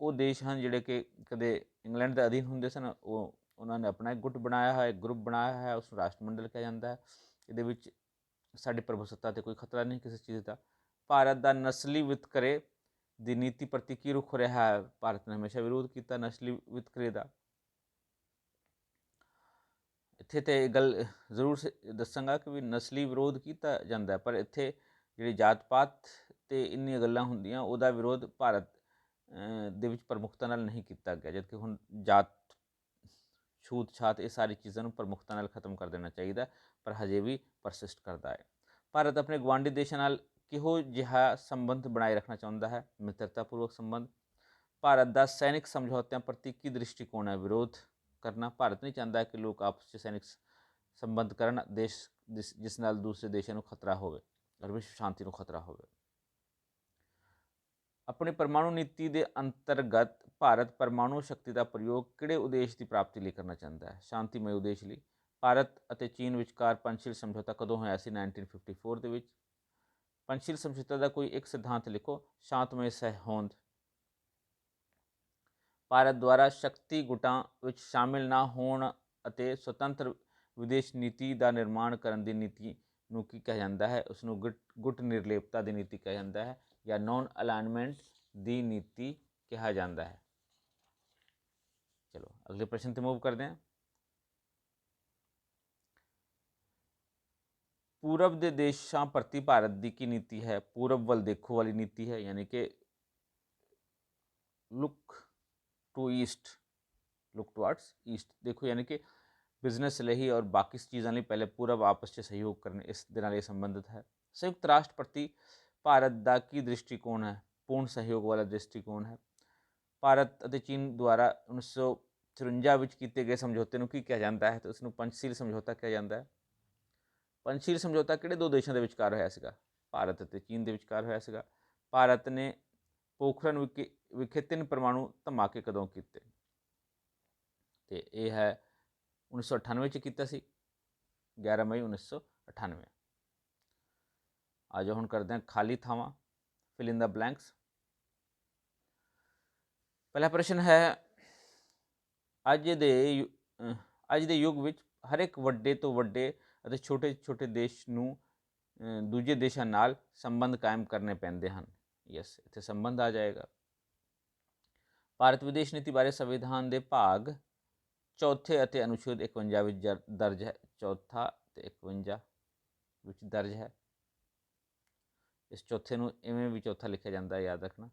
ਉਹ ਦੇਸ਼ ਹਨ ਜਿਹੜੇ ਕਿ ਕਦੇ ਇੰਗਲੈਂਡ ਦੇ ਅਧੀਨ ਹੁੰਦੇ ਸਨ। ਉਹ, ਉਹਨਾਂ ਨੇ ਆਪਣਾ ਇੱਕ ਗੁੱਟ ਬਣਾਇਆ ਹੈ ਇੱਕ ਗਰੁੱਪ ਬਣਾਇਆ ਹੈ ਉਸ ਨੂੰ ਰਾਸ਼ਟਰਮੰਡਲ ਕਿਹਾ ਜਾਂਦਾ ਹੈ। ਇਹਦੇ ਵਿੱਚ ਸਾਡੀ ਪ੍ਰਭੂਸੱਤਾ ਤੇ ਕੋਈ ਖਤਰਾ ਨਹੀਂ ਕਿਸੇ ਚੀਜ਼ ਦਾ। ਭਾਰਤ ਦਾ ਨਸਲੀ ਵਿਤਕਰੇ ਦੀ ਨੀਤੀ ਪ੍ਰਤੀ ਕੀ ਰੁਖ ਰਿਹਾ ਹੈ? ਭਾਰਤ ਨੇ ਹਮੇਸ਼ਾ ਵਿਰੋਧ ਕੀਤਾ ਨਸਲੀ ਵਿਤਕਰੇ ਦਾ। ਇੱਥੇ ਤੇ ਇਹ ਗੱਲ ਜ਼ਰੂਰ ਸ- ਦੱਸਾਂਗਾ ਕਿ ਵੀ ਨਸਲੀ ਵਿਰੋਧ ਕੀਤਾ ਜਾਂਦਾ ਪਰ ਇੱਥੇ ਜਿਹੜੀ ਜਾਤ ਪਾਤ ਤੇ ਇੰਨੀਆਂ ਗੱਲਾਂ ਹੁੰਦੀਆਂ, ਉਹਦਾ ਵਿਰੋਧ ਭਾਰਤ ਦੇ ਵਿੱਚ ਪ੍ਰਮੁਖਤਾ ਨਾਲ ਨਹੀਂ ਕੀਤਾ ਗਿਆ, ਜਦਕਿ ਹੁਣ ਜਾਤ, ਛੂਤ, ਛਾਤ ਇਹ ਸਾਰੀ ਚੀਜ਼ਾਂ ਨੂੰ ਪ੍ਰਮੁਖਤਾ ਨਾਲ ਖਤਮ ਕਰ ਦੇਣਾ ਚਾਹੀਦਾ ਪਰ ਹਜੇ ਵੀ ਪਰਸਿਸਟ ਕਰਦਾ ਹੈ। ਭਾਰਤ ਆਪਣੇ ਗਵਾਂਢੀ ਦੇਸ਼ਾਂ ਨਾਲ ਕਿਹੋ ਜਿਹਾ ਸੰਬੰਧ ਬਣਾਏ ਰੱਖਣਾ ਚਾਹੁੰਦਾ ਹੈ? ਮਿੱਤਰਤਾਪੂਰਵਕ ਸੰਬੰਧ। ਭਾਰਤ ਦਾ ਸੈਨਿਕ ਸਮਝੌਤਿਆਂ ਪ੍ਰਤੀ ਕੀ ਦ੍ਰਿਸ਼ਟੀਕੋਣ ਹੈ? ਵਿਰੋਧ ਕਰਨਾ ਭਾਰਤ ਨਹੀਂ ਚਾਹੁੰਦਾ ਕਿ ਲੋਕ ਆਪਸ ਵਿੱਚ ਸੈਨਿਕ ਸੰਬੰਧ ਕਰਨ, ਦੇਸ਼ ਜਿਸ ਜਿਸ ਨਾਲ ਦੂਸਰੇ ਦੇਸ਼ਾਂ ਨੂੰ ਖਤਰਾ ਹੋਵੇ ਔਰ ਵਿਸ਼ਵ ਸ਼ਾਂਤੀ ਨੂੰ ਖਤਰਾ ਹੋਵੇ। ਆਪਣੀ ਪਰਮਾਣੂ ਨੀਤੀ ਦੇ ਅੰਤਰਗਤ ਭਾਰਤ ਪਰਮਾਣੂ ਸ਼ਕਤੀ ਦਾ ਪ੍ਰਯੋਗ ਕਿਹੜੇ ਉਦੇਸ਼ ਦੀ ਪ੍ਰਾਪਤੀ ਲਈ ਕਰਨਾ ਚਾਹੁੰਦਾ ਹੈ? ਸ਼ਾਂਤੀਮਈ ਉਦੇਸ਼ ਲਈ। ਭਾਰਤ ਅਤੇ ਚੀਨ ਵਿਚਕਾਰ ਪੰਚਸ਼ੀਲ ਸਮਝੌਤਾ ਕਦੋਂ ਹੋਇਆ ਸੀ? 1954 ਦੇ ਵਿੱਚ। ਪੰਚਸ਼ੀਲ ਸਮਝੌਤਾ ਦਾ ਕੋਈ ਇੱਕ ਸਿਧਾਂਤ ਲਿਖੋ, ਸ਼ਾਂਤਮਈ ਸਹਿਹੋਂਦ। ਭਾਰਤ ਦੁਆਰਾ ਸ਼ਕਤੀ ਗੁਟਾਂ ਵਿੱਚ ਸ਼ਾਮਿਲ ਨਾ ਹੋਣ ਅਤੇ ਸੁਤੰਤਰ ਵਿਦੇਸ਼ ਨੀਤੀ ਦਾ ਨਿਰਮਾਣ ਕਰਨ ਦੀ ਨੀਤੀ ਨੂੰ ਕੀ ਕਿਹਾ ਜਾਂਦਾ ਹੈ? ਉਸ ਨੂੰ ਗੁੱਟ ਨਿਰਲੇਪਤਾ ਦੀ ਨੀਤੀ ਕਿਹਾ ਜਾਂਦਾ ਹੈ ਜਾਂ ਨੌਨ ਅਲਾਈਨਮੈਂਟ ਦੀ ਨੀਤੀ ਕਿਹਾ ਜਾਂਦਾ ਹੈ। ਚਲੋ, ਅਗਲੇ ਪ੍ਰਸ਼ਨ ਤੇ ਮੂਵ ਕਰਦੇ ਹਾਂ। ਪੂਰਬ ਦੇ ਦੇਸ਼ਾਂ ਪ੍ਰਤੀ ਭਾਰਤ ਦੀ ਕੀ ਨੀਤੀ ਹੈ? ਪੂਰਬ ਵੱਲ ਦੇਖੋ ਵਾਲੀ ਨੀਤੀ ਹੈ, ਯਾਨੀ ਕਿ look to east look towards east ਦੇਖੋ, ਯਾਨੀ ਕਿ ਬਿਜ਼ਨਸ ਲਈ ਔਰ ਬਾਕੀ ਚੀਜ਼ਾਂ ਲਈ ਪਹਿਲੇ ਪੂਰਬ, ਆਪਸ 'ਚ ਸਹਿਯੋਗ ਕਰਨ, ਇਸ ਦੇ ਨਾਲ ਇਹ ਸੰਬੰਧਿਤ ਹੈ। ਸੰਯੁਕਤ ਰਾਸ਼ਟਰ ਪ੍ਰਤੀ ਭਾਰਤ ਦਾ ਕੀ ਦ੍ਰਿਸ਼ਟੀਕੋਣ ਹੈ? ਪੂਰਨ ਸਹਿਯੋਗ ਵਾਲਾ ਦ੍ਰਿਸ਼ਟੀਕੋਣ ਹੈ। ਭਾਰਤ ਅਤੇ ਚੀਨ ਦੁਆਰਾ 1954 ਵਿੱਚ ਕੀਤੇ ਗਏ ਸਮਝੌਤੇ ਨੂੰ ਕੀ ਕਿਹਾ ਜਾਂਦਾ ਹੈ? ਤੇ ਉਸ ਨੂੰ ਪੰਚਸ਼ੀਲ ਸਮਝੌਤਾ ਕਿਹਾ ਜਾਂਦਾ ਹੈ। ਪੰਚਸ਼ੀਲ ਸਮਝੌਤਾ ਕਿਹੜੇ ਦੋ ਦੇਸ਼ਾਂ ਦੇ ਵਿਚਕਾਰ ਹੋਇਆ ਸੀਗਾ? ਭਾਰਤ ਅਤੇ ਚੀਨ ਦੇ ਵਿਚਕਾਰ ਹੋਇਆ ਸੀਗਾ। ਭਾਰਤ ਨੇ ਪੋਖਰਨ ਵਿਖੇ ਵਿਖੇ ਤਿੰਨ ਪਰਮਾਣੂ ਧਮਾਕੇ ਕਦੋਂ ਕੀਤੇ? ਤੇ ਇਹ ਹੈ 1998 ਚ ਕੀਤਾ ਸੀ। 11 ਮਈ 1998 ਆਜੋ ਹੁਣ ਕਰਦੇ ਹਾਂ ਖਾਲੀ ਥਾਵਾਂ ਫਿਲ ਇਨ ਦਾ ਬਲੈਂਕਸ ਪਹਿਲਾ ਪ੍ਰਸ਼ਨ ਹੈ, ਅੱਜ ਦੇ ਯੁ- ਅੱਜ ਦੇ ਯੁੱਗ ਵਿੱਚ ਹਰ ਇੱਕ ਵੱਡੇ ਤੋਂ ਵੱਡੇ ਅਤੇ ਛੋਟੇ ਛੋਟੇ ਦੇਸ਼ ਨੂੰ ਦੂਜੇ ਦੇਸ਼ਾਂ ਨਾਲ ਸੰਬੰਧ ਕਾਇਮ ਕਰਨੇ ਪੈਂਦੇ ਹਨ। ਯੈਸ ਇੱਥੇ ਸੰਬੰਧ ਆ ਜਾਏਗਾ। ਭਾਰਤ ਵਿਦੇਸ਼ ਨੀਤੀ ਬਾਰੇ ਸੰਵਿਧਾਨ ਦੇ ਭਾਗ ਚੌਥੇ ਅਤੇ ਅਨੁਛੇਦ 51 ਵਿੱਚ ਜਰ- ਦਰਜ ਹੈ। ਚੌਥਾ ਤੇ 51 ਵਿੱਚ ਦਰਜ ਹੈ। ਇਸ ਚੌਥੇ ਨੂੰ ਇਵੇਂ ਵੀ ਚੌਥਾ ਲਿਖਿਆ ਜਾਂਦਾ ਹੈ, ਯਾਦ ਰੱਖਣਾ।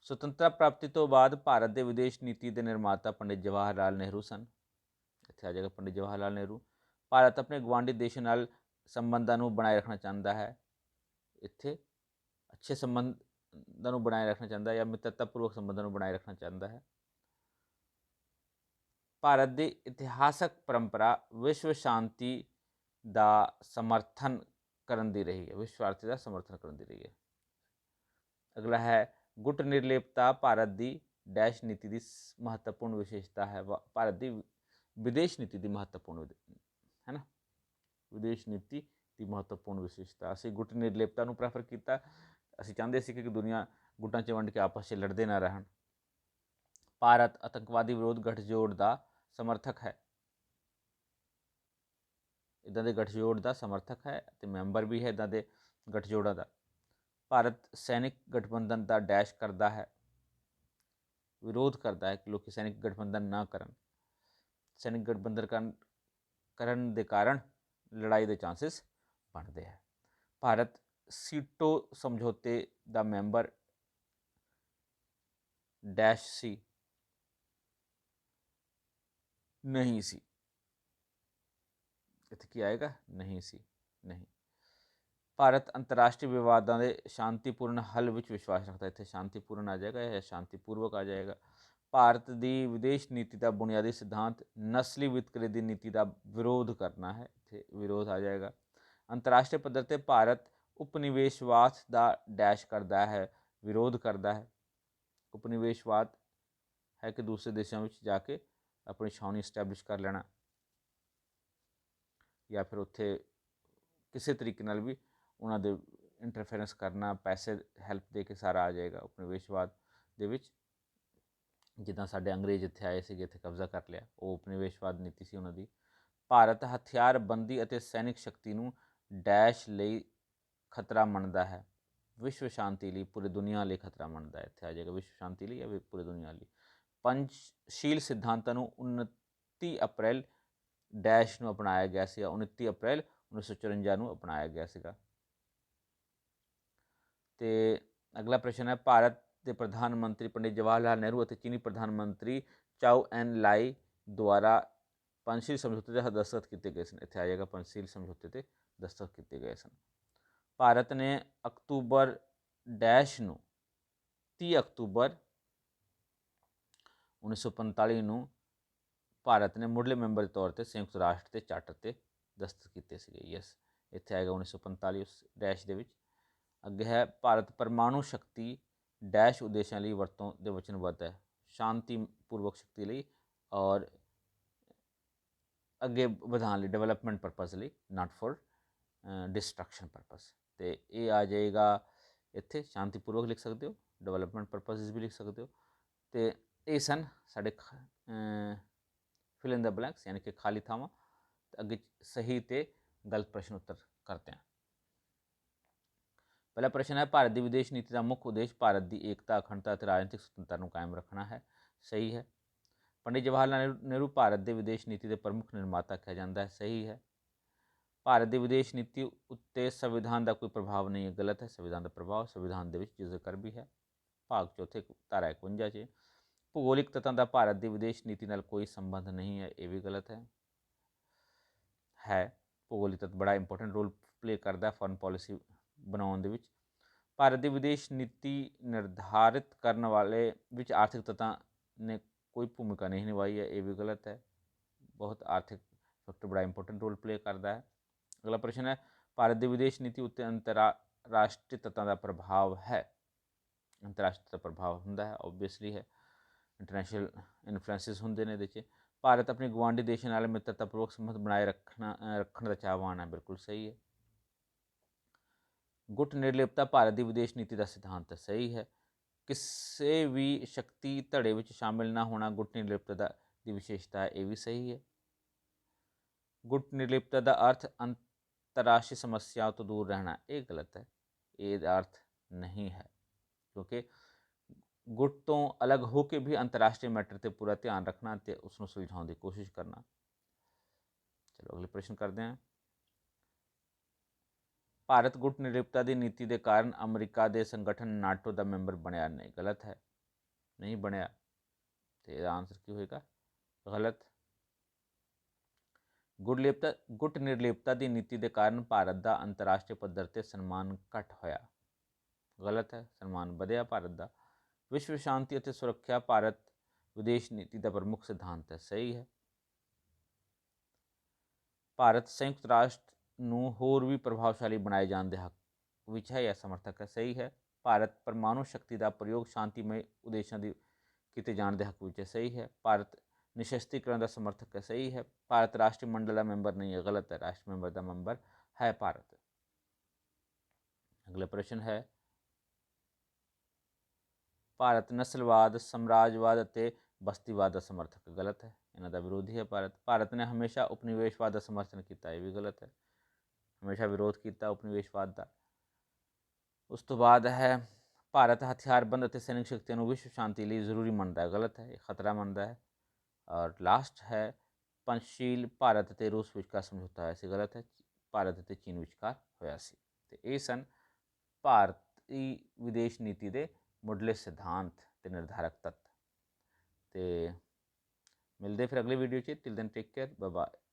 ਸੁਤੰਤਰਤਾ ਪ੍ਰਾਪਤੀ ਤੋਂ ਬਾਅਦ ਭਾਰਤ ਦੇ ਵਿਦੇਸ਼ ਨੀਤੀ ਦੇ ਨਿਰਮਾਤਾ ਪੰਡਿਤ ਜਵਾਹਰ ਲਾਲ ਨਹਿਰੂ ਸਨ। ਇੱਥੇ ਆ ਜਾਏਗਾ ਪੰਡਿਤ ਜਵਾਹਰ ਲਾਲ ਨਹਿਰੂ। ਭਾਰਤ ਆਪਣੇ ਗਵਾਂਢੀ ਦੇਸ਼ਾਂ ਨਾਲ ਸੰਬੰਧਾਂ ਨੂੰ ਬਣਾਏ ਰੱਖਣਾ ਚਾਹੁੰਦਾ ਹੈ। ਇੱਥੇ ਅੱਛੇ ਸੰਬੰਧਾਂ ਨੂੰ ਬਣਾਏ ਰੱਖਣਾ ਚਾਹੁੰਦਾ ਹੈ ਜਾਂ ਮਿੱਤਰਤਾਪੂਰਵਕ ਸੰਬੰਧਾਂ ਨੂੰ ਬਣਾਏ ਰੱਖਣਾ ਚਾਹੁੰਦਾ ਹੈ। ਭਾਰਤ ਦੀ ਇਤਿਹਾਸਕ ਪਰੰਪਰਾ ਵਿਸ਼ਵ ਸ਼ਾਂਤੀ ਦਾ ਸਮਰਥਨ ਕਰਨ ਦੀ ਰਹੀ ਹੈ। ਵਿਸ਼ਵ ਸ਼ਾਂਤੀ ਦਾ ਸਮਰਥਨ ਕਰਨ ਦੀ ਰਹੀ ਹੈ। ਅਗਲਾ ਹੈ, ਗੁੱਟ ਨਿਰਲੇਪਤਾ ਭਾਰਤ ਦੀ ਡੈਸ਼ ਨੀਤੀ ਦੀ ਮਹੱਤਵਪੂਰਨ ਵਿਸ਼ੇਸ਼ਤਾ ਹੈ। ਵਾ- ਭਾਰਤ ਦੀ ਵਿਦੇਸ਼ ਨੀਤੀ ਦੀ ਮਹੱਤਵਪੂਰਨ ਹੈ ਨਾ ਵਿਦੇਸ਼ ਨੀਤੀ ਦੀ ਮਹੱਤਵਪੂਰਨ ਵਿਸ਼ੇਸ਼ਤਾ। ਅਸੀਂ ਗੁੱਟ ਨਿਰਲੇਪਤਾ ਨੂੰ ਪ੍ਰੈਫਰ ਕੀਤਾ। ਅਸੀਂ ਚਾਹੁੰਦੇ ਸੀ ਕਿ ਦੁਨੀਆ ਗੁੱਟਾਂ 'ਚ ਵੰਡ ਕੇ ਆਪਸ 'ਚ ਲੜਦੇ ਨਾ ਰਹਿਣ। ਭਾਰਤ ਆਤੰਕਵਾਦੀ ਵਿਰੋਧ ਗਠਜੋੜ ਦਾ ਸਮਰਥਕ ਹੈ। ਇਦਾਂ ਦੇ ਗਠਜੋੜ ਦਾ ਸਮਰਥਕ ਹੈ ਤੇ ਮੈਂਬਰ ਵੀ ਹੈ ਇਦਾਂ ਦੇ ਗਠਜੋੜਾਂ ਦਾ। ਭਾਰਤ ਸੈਨਿਕ ਗਠਬੰਧਨ ਦਾ ਡੈਸ਼ ਕਰਦਾ ਹੈ। ਵਿਰੋਧ ਕਰਦਾ ਹੈ ਕਿ ਲੋਕੀ ਸੈਨਿਕ ਗਠਬੰਧਨ ਨਾ ਕਰਨ। ਸੈਨਿਕ ਗਠਬੰਧਨ ਕਰਨ ਦੇ ਕਾਰਨ ਲੜਾਈ ਦੇ ਚਾਂਸਸ ਬਣਦੇ ਹੈ। ਭਾਰਤ ਸੀਟੋ ਸਮਝੌਤੇ ਦਾ ਮੈਂਬਰ ਡੈਸ਼ ਸੀ। ਨਹੀਂ ਸੀ। ਇੱਥੇ ਕੀ ਆਏਗਾ? ਨਹੀਂ ਸੀ। ਨਹੀਂ। ਭਾਰਤ ਅੰਤਰਰਾਸ਼ਟਰੀ ਵਿਵਾਦਾਂ ਦੇ ਸ਼ਾਂਤੀਪੂਰਨ ਹੱਲ ਵਿੱਚ ਵਿਸ਼ਵਾਸ ਰੱਖਦਾ ਇੱਥੇ ਸ਼ਾਂਤੀਪੂਰਨ ਆ ਜਾਏਗਾ ਜਾਂ ਸ਼ਾਂਤੀਪੂਰਵਕ ਆ ਜਾਏਗਾ? ਭਾਰਤ ਦੀ ਵਿਦੇਸ਼ ਨੀਤੀ ਦਾ ਬੁਨਿਆਦੀ ਸਿਧਾਂਤ ਨਸਲੀ ਵਿਤਕਰੇ ਦੀ ਨੀਤੀ ਦਾ ਵਿਰੋਧ ਕਰਨਾ ਹੈ। ਇੱਥੇ ਵਿਰੋਧ ਆ ਜਾਏਗਾ। ਅੰਤਰਰਾਸ਼ਟਰੀ ਪੱਧਰ ਤੇ ਭਾਰਤ ਉਪਨਿਵੇਸ਼ਵਾਦ ਦਾ ਡੈਸ਼ ਕਰਦਾ ਹੈ, ਵਿਰੋਧ ਕਰਦਾ ਹੈ। ਉਪਨਿਵੇਸ਼ਵਾਦ ਹੈ ਕਿ ਦੂਸਰੇ ਦੇਸ਼ਾਂ ਵਿੱਚ ਜਾ ਕੇ ਆਪਣੀ ਛਾਉਣੀ ਸਟੈਬਲਿਸ਼ ਕਰ ਲੈਣਾ ਜਾਂ ਫਿਰ ਉੱਥੇ ਕਿਸੇ ਤਰੀਕੇ ਨਾਲ ਵੀ ਉਹਨਾਂ ਦੇ ਇੰਟਰਫੇਰੈਂਸ ਕਰਨਾ, ਪੈਸੇ ਹੈਲਪ ਦੇ ਕੇ ਸਾਰਾ ਆ ਜਾਏਗਾ। ਉਪਨਿਵੇਸ਼ਵਾਦ ਦੇ ਵਿੱਚ ਜਿੱਦਾਂ ਸਾਡੇ ਅੰਗਰੇਜ਼ ਇੱਥੇ ਆਏ ਸੀਗੇ, ਇੱਥੇ ਕਬਜ਼ਾ ਕਰ ਲਿਆ। ਉਹ ਉਪਨਿਵੇਸ਼ਵਾਦ ਨੀਤੀ ਸੀ ਉਹਨਾਂ ਦੀ। ਭਾਰਤ ਹਥਿਆਰਬੰਦੀ ਅਤੇ ਸੈਨਿਕ ਸ਼ਕਤੀ ਨੂੰ ਡੈਸ਼ ਲਈ ਖਤਰਾ ਮੰਨਦਾ ਹੈ। ਵਿਸ਼ਵ ਸ਼ਾਂਤੀ ਲਈ ਪੂਰੀ ਦੁਨੀਆ ਲਈ ਖਤਰਾ ਮੰਨਦਾ ਹੈ। ਇੱਥੇ ਆ ਜਾਏਗਾ ਵਿਸ਼ਵ ਸ਼ਾਂਤੀ ਲਈ ਜਾਂ ਵੀ ਪੂਰੀ ਦੁਨੀਆ ਲਈ। ਪੰਚਸ਼ੀਲ ਸਿਧਾਂਤਾਂ ਨੂੰ 29 ਅਪ੍ਰੈਲ ਡੈਸ਼ ਨੂੰ ਅਪਣਾਇਆ ਗਿਆ ਸੀ 29 ਅਪ੍ਰੈਲ 1954 ਨੂੰ ਅਪਣਾਇਆ ਗਿਆ ਸੀਗਾ। ਤੇ ਅਗਲਾ ਪ੍ਰਸ਼ਨ ਹੈ, ਭਾਰਤ ਦੇ ਪ੍ਰਧਾਨ ਮੰਤਰੀ ਪੰਡਿਤ ਜਵਾਹਰ ਲਾਲ ਨਹਿਰੂ ਅਤੇ ਚੀਨੀ ਪ੍ਰਧਾਨ ਮੰਤਰੀ ਚਾਓ ਐਨ ਲਾਈ ਦੁਆਰਾ ਪੰਚਸ਼ੀਲ ਸਮਝੌਤੇ ਤੇ ਦਸਤਖਤ ਕੀਤੇ ਗਏ ਸਨ। ਇੱਥੇ ਆ ਜਾਏਗਾ ਪੰਚਸ਼ੀਲ ਸਮਝੌਤੇ ਤੇ ਦਸਤਖਤ ਕੀਤੇ ਗਏ ਸਨ। ਭਾਰਤ ਨੇ ਅਕਤੂਬਰ ਡੈਸ਼ ਨੂੰ 30 ਅਕਤੂਬਰ 1945 ਨੂੰ ਭਾਰਤ ਨੇ ਮੁੱਢਲੇ ਮੈਂਬਰ ਦੇ ਤੌਰ ਤੇ ਸੰਯੁਕਤ ਰਾਸ਼ਟਰ ਦੇ ਚਾਰਟਰ ਤੇ ਦਸਤਖਤ ਕੀਤੇ ਸੀਗੇ। ਯੈਸ, ਇੱਥੇ ਆਏਗਾ 1945 ਉਸ ਡੈਸ਼ ਦੇ ਵਿੱਚ। ਅੱਗੇ ਹੈ, ਭਾਰਤ ਪਰਮਾਣੂ ਸ਼ਕਤੀ ਡੈਸ਼ ਉਦੇਸ਼ਾਂ ਲਈ ਵਰਤੋਂ ਦੇ ਵਚਨਬੱਧ ਹੈ। ਸ਼ਾਂਤੀ ਪੂਰਵਕ ਸ਼ਕਤੀ ਲਈ ਔਰ ਅੱਗੇ ਵਧਾਉਣ ਲਈ ਡਿਵੈਲਪਮੈਂਟ ਪਰਪਸ ਲਈ ਨਾਟ ਫॉर ਡਿਸਟਰਕਸ਼ਨ ਪਰਪਸ ਤੇ ਇਹ ਆ ਜਾਏਗਾ ਇੱਥੇ, ਸ਼ਾਂਤੀਪੂਰਵਕ ਲਿਖ ਸਕਦੇ ਹੋ ਡਿਵੈਲਪਮੈਂਟ ਪਰਪਸਸ ਵੀ ਲਿਖ ਸਕਦੇ ਹੋ। ਤੇ ਇਹ ਸਨ ਸਾਡੇ ਫਿਲ ਇਨ ਦਾ ਬਲੈਂਕਸ ਯਾਨੀ ਕਿ ਖਾਲੀ ਥਾਵਾਂ। ਤੇ ਅੱਗੇ ਸਹੀ ਤੇ ਗਲਤ ਪ੍ਰਸ਼ਨ ਉੱਤਰ ਕਰਦੇ ਹਾਂ। ਪਹਿਲਾ ਪ੍ਰਸ਼ਨ ਹੈ ਭਾਰਤ ਦੀ ਵਿਦੇਸ਼ ਨੀਤੀ ਦਾ ਮੁੱਖ ਉਦੇਸ਼ ਭਾਰਤ ਦੀ ਏਕਤਾ ਅਖੰਡਤਾ ਅਤੇ ਰਾਜਨੀਤਿਕ ਸੁਤੰਤਰਤਾ ਨੂੰ ਕਾਇਮ ਰੱਖਣਾ ਹੈ ਸਹੀ ਹੈ ਪੰਡਿਤ ਜਵਾਹਰ ਲਾਲ ਨਹਿਰੂ- ਨਹਿਰੂ ਭਾਰਤ ਦੇ ਵਿਦੇਸ਼ ਨੀਤੀ ਦੇ ਪ੍ਰਮੁੱਖ ਨਿਰਮਾਤਾ ਕਿਹਾ ਜਾਂਦਾ ਹੈ ਸਹੀ ਹੈ ਭਾਰਤ ਦੀ ਵਿਦੇਸ਼ ਨੀਤੀ ਉੱਤੇ ਸੰਵਿਧਾਨ ਦਾ ਕੋਈ ਪ੍ਰਭਾਵ ਨਹੀਂ ਹੈ ਗਲਤ ਹੈ ਸੰਵਿਧਾਨ ਦਾ ਪ੍ਰਭਾਵ ਸੰਵਿਧਾਨ ਦੇ ਵਿੱਚ ਜ਼ਿਕਰ ਵੀ ਹੈ ਭਾਗ ਚੌਥੇ ਧਾਰਾ 51 'ਚ ਭੂਗੋਲਿਕ ਤੱਤਾਂ ਦਾ ਭਾਰਤ ਦੀ ਵਿਦੇਸ਼ ਨੀਤੀ ਨਾਲ ਕੋਈ ਸੰਬੰਧ ਨਹੀਂ ਹੈ ਇਹ ਵੀ ਗਲਤ ਹੈ ਹੈ ਭੂਗੋਲਿਕ ਤੱਤ ਬੜਾ ਇੰਪੋਰਟੈਂਟ ਰੋਲ ਪਲੇ ਕਰਦਾ ਹੈ ਫੋਰਨ ਪਾਲਿਸੀ ਬਣਾਉਣ ਦੇ ਵਿੱਚ। ਭਾਰਤ ਦੀ ਵਿਦੇਸ਼ ਨੀਤੀ ਨਿਰਧਾਰਿਤ ਕਰਨ ਵਾਲੇ ਵਿੱਚ ਆਰਥਿਕ ਤੱਤਾਂ ਨੇ ਕੋਈ ਭੂਮਿਕਾ ਨਹੀਂ ਨਿਭਾਈ ਹੈ, ਇਹ ਵੀ ਗਲਤ ਹੈ। ਬਹੁਤ ਆਰਥਿਕ ਫੈਕਟਰ ਬੜਾ ਇੰਪੋਰਟੈਂਟ ਰੋਲ ਪਲੇ ਕਰਦਾ ਹੈ। ਅਗਲਾ ਪ੍ਰਸ਼ਨ ਹੈ, ਭਾਰਤ ਦੀ ਵਿਦੇਸ਼ ਨੀਤੀ ਉੱਤੇ ਅੰਤਰਰਾਸ਼ਟਰੀ ਤੱਤਾਂ ਦਾ ਪ੍ਰਭਾਵ ਹੈ? ਅੰਤਰਰਾਸ਼ਟਰੀ ਦਾ ਪ੍ਰਭਾਵ ਹੁੰਦਾ ਹੈ ਓਬਵੀਅਸਲੀ ਹੈ। ਇੰਟਰਨੈਸ਼ਨਲ ਇਨਫਲੂਐਂਸਸ ਹੁੰਦੇ ਨੇ ਇਹਦੇ 'ਚ। ਭਾਰਤ ਆਪਣੇ ਗੁਆਂਢੀ ਦੇਸ਼ਾਂ ਨਾਲ ਮਿੱਤਰਤਾਪੂਰਵਕ ਸੰਬੰਧ ਬਣਾਏ ਰੱਖਣਾ ਰੱਖਣ ਦਾ ਚਾਹਵਾਨ ਹੈ, ਬਿਲਕੁਲ ਸਹੀ ਹੈ। ਗੁੱਟ ਨਿਰਲਿਪਤਾ ਭਾਰਤ ਦੀ ਵਿਦੇਸ਼ ਨੀਤੀ ਦਾ ਸਿਧਾਂਤ ਸਹੀ ਹੈ। ਕਿਸੇ ਵੀ ਸ਼ਕਤੀ ਧੜੇ ਵਿੱਚ ਸ਼ਾਮਿਲ ਨਾ ਹੋਣਾ ਗੁੱਟ ਨਿਰਲਿਪਤਾ ਦਾ ਦੀ ਵਿਸ਼ੇਸ਼ਤਾ ਹੈ ਇਹ ਵੀ ਸਹੀ ਹੈ। ਗੁੱਟ ਨਿਰਲਿਪਤਾ ਦਾ ਅਰਥ ਅੰਤਰਰਾਸ਼ਟਰੀ ਸਮੱਸਿਆਵਾਂ ਤੋਂ ਦੂਰ ਰਹਿਣਾ, ਇਹ ਗਲਤ ਹੈ। ਇਹਦਾ ਅਰਥ ਨਹੀਂ ਹੈ, ਕਿਉਂਕਿ ਗੁੱਟ ਤੋਂ ਅਲੱਗ ਹੋ ਕੇ ਵੀ ਅੰਤਰਰਾਸ਼ਟਰੀ ਮੈਟਰ ਤੇ ਪੂਰਾ ਧਿਆਨ ਰੱਖਣਾ ਤੇ ਉਸ ਨੂੰ ਸੁਲਝਾਉਣ ਦੀ ਕੋਸ਼ਿਸ਼ ਕਰਨਾ। ਚਲੋ ਅਗਲੇ ਪ੍ਰਸ਼ਨ ਕਰਦੇ ਹਾਂ। ਭਾਰਤ ਗੁੱਟ ਨਿਰਲਿਪਤਾ ਦੀ ਨੀਤੀ ਦੇ ਕਾਰਨ ਅਮਰੀਕਾ ਦੇ ਸੰਗਠਨ ਨਾਟੋ ਦਾ ਮੈਂਬਰ ਬਣਿਆ ਨਹੀਂ, ਗਲਤ ਹੈ। ਨਹੀਂ ਬਣਿਆ। ਤੇ ਇਹਦਾ ਆਨਸਰ ਕੀ ਹੋਏਗਾ? ਗਲਤ। ਗੁੱਟ ਲਿਪਤਾ, ਗੁੱਟ ਨਿਰਲਿਪਤਾ ਦੀ ਨੀਤੀ ਦੇ ਕਾਰਨ ਭਾਰਤ ਦਾ ਅੰਤਰਰਾਸ਼ਟਰੀ ਪੱਧਰ ਤੇ ਸਨਮਾਨ ਘਟ ਹੋਇਆ। ਗਲਤ ਹੈ, ਸਨਮਾਨ ਵਧਿਆ ਭਾਰਤ ਦਾ। ਵਿਸ਼ਵ ਸ਼ਾਂਤੀ ਅਤੇ ਸੁਰੱਖਿਆ ਭਾਰਤ ਵਿਦੇਸ਼ ਨੀਤੀ ਦਾ ਪ੍ਰਮੁੱਖ ਸਿਧਾਂਤ ਹੈ, ਸਹੀ ਹੈ। ਭਾਰਤ ਸੰਯੁਕਤ ਰਾਸ਼ਟਰ ਨੂੰ ਹੋਰ ਵੀ ਪ੍ਰਭਾਵਸ਼ਾਲੀ ਬਣਾਏ ਜਾਣ ਦੇ ਹੱਕ ਵਿੱਚ ਹੈ ਜਾਂ ਸਮਰਥਕ ਹੈ, ਸਹੀ ਹੈ। ਭਾਰਤ ਪਰਮਾਣੂ ਸ਼ਕਤੀ ਦਾ ਪ੍ਰਯੋਗ ਸ਼ਾਂਤੀਮਈ ਉਦੇਸ਼ਾਂ ਦੀ ਕੀਤੇ ਜਾਣ ਦੇ ਹੱਕ ਵਿੱਚ ਸਹੀ ਹੈ। ਭਾਰਤ ਨਿਸ਼ਸਤੀਕਰਨ ਦਾ ਸਮਰਥਕ ਹੈ, ਸਹੀ ਹੈ। ਭਾਰਤ ਰਾਸ਼ਟਰੀ ਮੰਡਲ ਦਾ ਮੈਂਬਰ ਨਹੀਂ ਹੈ, ਗਲਤ ਹੈ। ਰਾਸ਼ਟਰੀ ਮੈਂਬਰ ਦਾ ਮੈਂਬਰ ਹੈ ਭਾਰਤ। ਅਗਲਾ ਪ੍ਰਸ਼ਨ ਹੈ, ਭਾਰਤ ਨਸਲਵਾਦ, ਸਮਰਾਜਵਾਦ ਅਤੇ ਬਸਤੀਵਾਦ ਦਾ ਸਮਰਥਕ ਗਲਤ ਹੈ? ਇਹਨਾਂ ਦਾ ਵਿਰੋਧੀ ਹੈ ਭਾਰਤ। ਭਾਰਤ ਨੇ ਹਮੇਸ਼ਾ ਉਪਨਿਵੇਸ਼ਵਾਦ ਦਾ ਸਮਰਥਨ ਕੀਤਾ, ਇਹ ਵੀ ਗਲਤ ਹੈ। ਹਮੇਸ਼ਾ ਵਿਰੋਧ ਕੀਤਾ ਉਪਨਿਵੇਸ਼ਵਾਦ ਦਾ। ਉਸ ਤੋਂ ਬਾਅਦ ਹੈ, ਭਾਰਤ ਹਥਿਆਰਬੰਦ ਅਤੇ ਸੈਨਿਕ ਸ਼ਕਤੀਆਂ ਨੂੰ ਵਿਸ਼ਵ ਸ਼ਾਂਤੀ ਲਈ ਜ਼ਰੂਰੀ ਮੰਨਦਾ ਹੈ। ਗਲਤ ਹੈ, ਇਹ ਖਤਰਾ ਮੰਨਦਾ ਹੈ। ਔਰ ਲਾਸਟ ਹੈ ਪੰਚਸ਼ੀਲ ਭਾਰਤ ਅਤੇ ਰੂਸ ਵਿਚਕਾਰ ਸਮਝੌਤਾ ਹੋਇਆ ਸੀ। ਗਲਤ ਹੈ, ਭਾਰਤ ਅਤੇ ਚੀਨ ਵਿਚਕਾਰ ਹੋਇਆ ਸੀ। ਤੇ ਇਹ ਸਨ ਭਾਰਤੀ ਵਿਦੇਸ਼ ਨੀਤੀ ਦੇ ਮੁੱਢਲੇ ਸਿਧਾਂਤ ਤੇ ਨਿਰਧਾਰਕ ਤੱਤ। ਤੇ ਮਿਲਦੇ ਫਿਰ ਅਗਲੀ ਵੀਡੀਓ 'ਚ। Till then take care bye